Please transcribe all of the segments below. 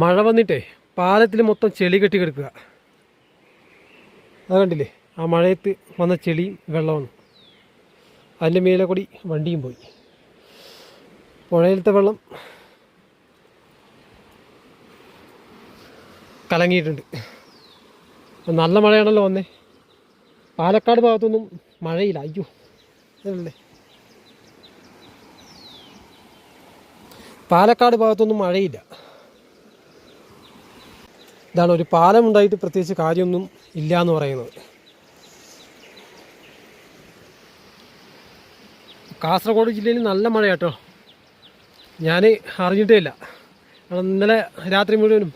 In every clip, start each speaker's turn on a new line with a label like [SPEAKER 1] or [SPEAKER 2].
[SPEAKER 1] മഴ വന്നിട്ടേ പാലത്തിൽ മൊത്തം ചെളി കെട്ടി കിടക്കുക. അത് കണ്ടില്ലേ? ആ മഴയത്ത് വന്ന ചെളിയും വെള്ളമാണ് അതിന്റെ മേലെ കൂടി വണ്ടിയും പോയി. പുഴയിലത്തെ വെള്ളം കലങ്ങിയിട്ടുണ്ട്. നല്ല മഴയാണല്ലോ വന്നേ. പാലക്കാട് ഭാഗത്തൊന്നും മഴയില്ല. അയ്യോ അതല്ലേ പാലക്കാട് ഭാഗത്തൊന്നും മഴയില്ല. ഇതാണ് ഒരു പാലം ഉണ്ടായിട്ട് പ്രത്യേകിച്ച് കാര്യമൊന്നും ഇല്ല എന്ന് പറയുന്നത്. കാസർഗോഡ് ജില്ലയിൽ നല്ല മഴ കേട്ടോ ഞാൻ അറിഞ്ഞിട്ടേ ഇല്ല. കാരണം ഇന്നലെ രാത്രി മുഴുവനും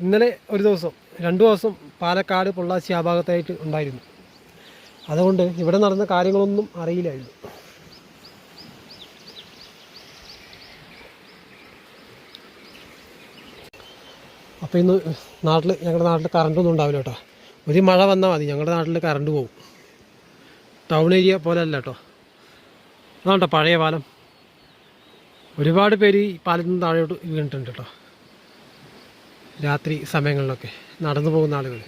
[SPEAKER 1] ഇന്നലെ ഒരു ദിവസം രണ്ടു ദിവസം പാലക്കാട് പൊള്ളാച്ചി ആ ഭാഗത്തായിട്ട് ഉണ്ടായിരുന്നു. അതുകൊണ്ട് ഇവിടെ നടന്ന കാര്യങ്ങളൊന്നും അറിയില്ലായിരുന്നു. അപ്പോൾ ഇന്ന് നാട്ടിൽ ഞങ്ങളുടെ നാട്ടിൽ കറണ്ടൊന്നും ഉണ്ടാവില്ല കേട്ടോ ഒരു മഴ വന്നാൽ മതി. ഞങ്ങളുടെ നാട്ടിൽ കറണ്ട് പോകും ടൗൺ ഏരിയ പോലെ അല്ല കേട്ടോ അതാണ്ടോ പഴയ പാലം? ഒരുപാട് പേര് ഈ പാലത്തിൽ നിന്ന് താഴോട്ട് വീണിട്ടുണ്ട് കേട്ടോ രാത്രി സമയങ്ങളിലൊക്കെ നടന്നു പോകുന്ന ആളുകൾ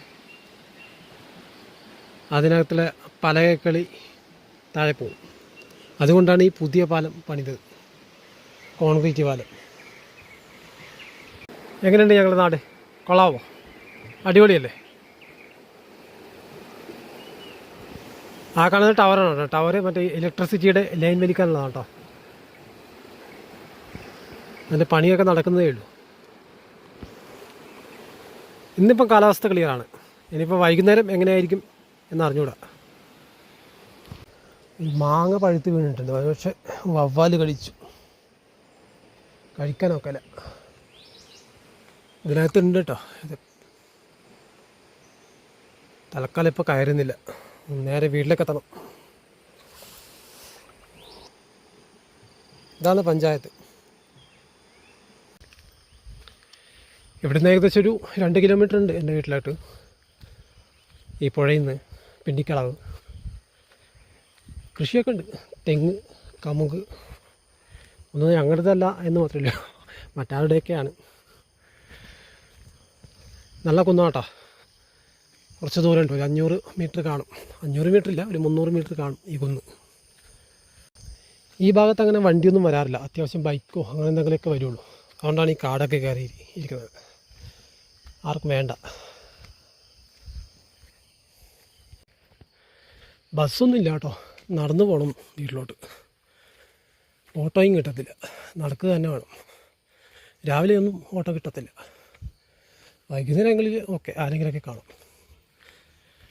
[SPEAKER 1] അതിനകത്തുള്ള പലകളി താഴെ പോകും അതുകൊണ്ടാണ് ഈ പുതിയ പാലം പണിതത്. കോൺക്രീറ്റ് പാലം. എങ്ങനെയുണ്ട് ഞങ്ങളുടെ നാട്? കൊള്ളാവോ? അടിപൊളിയല്ലേ? ആ കാണുന്നത് ടവറാണ് കേട്ടോ. ടവർ മറ്റേ ഇലക്ട്രിസിറ്റിയുടെ ലൈൻ വലിക്കാനുള്ളതാണ് കേട്ടോ അതിന്റെ പണിയൊക്കെ നടക്കുന്നതേ ഉള്ളൂ. ഇന്നിപ്പം കാലാവസ്ഥ ക്ലിയറാണ്. ഇനിയിപ്പോൾ വൈകുന്നേരം എങ്ങനെയായിരിക്കും എന്ന് അറിഞ്ഞൂടാ ഈ മാങ്ങ പഴുത്ത് വീണിട്ടുണ്ട്. പക്ഷേ വവ്വാൽ കഴിച്ചു. കഴിക്കാനൊക്കല. ഇതിനകത്തുണ്ട് കേട്ടോ ഇത് തൽക്കാലം ഇപ്പോൾ കയറുന്നില്ല. നേരെ വീട്ടിലേക്ക് എത്തണം. ഇതാണ് പഞ്ചായത്ത്. ഇവിടുന്ന് ഏകദേശം ഒരു രണ്ട് കിലോമീറ്റർ ഉണ്ട് എന്റെ വീട്ടിലായിട്ട് ഈ പുഴയിൽ നിന്ന് പിണ്ടിക്കളവ് കൃഷിയൊക്കെ ഉണ്ട്. തെങ്ങ് കമുക്. ഒന്നും ഞങ്ങളുടേതല്ല എന്ന് മാത്രമല്ല മറ്റാരുടെയൊക്കെയാണ്. നല്ല കുന്നാട്ടാ. കുറച്ച് ദൂരം ഉണ്ട്. ഒരു അഞ്ഞൂറ് മീറ്റർ കാണും. അഞ്ഞൂറ് മീറ്റർ ഇല്ല ഒരു മുന്നൂറ് മീറ്റർ കാണും ഈ കുന്ന്. ഈ ഭാഗത്ത് അങ്ങനെ വണ്ടിയൊന്നും വരാറില്ല. അത്യാവശ്യം ബൈക്കോ അങ്ങനെ എന്തെങ്കിലുമൊക്കെ വരുള്ളൂ. അതുകൊണ്ടാണ് ഈ കാടൊക്കെ കയറി ഇരിക്കുന്നത് ആർക്കും വേണ്ട. ബസ്സൊന്നും ഇല്ല കേട്ടോ. നടന്നു പോകണം വീട്ടിലോട്ട്. ഓട്ടോയും കിട്ടത്തില്ല. നടക്കുക തന്നെ വേണം. രാവിലെയൊന്നും ഓട്ടോ കിട്ടത്തില്ല. വൈകുന്നേരങ്ങളിൽ ഓക്കെ ആരെങ്കിലുമൊക്കെ കാണും.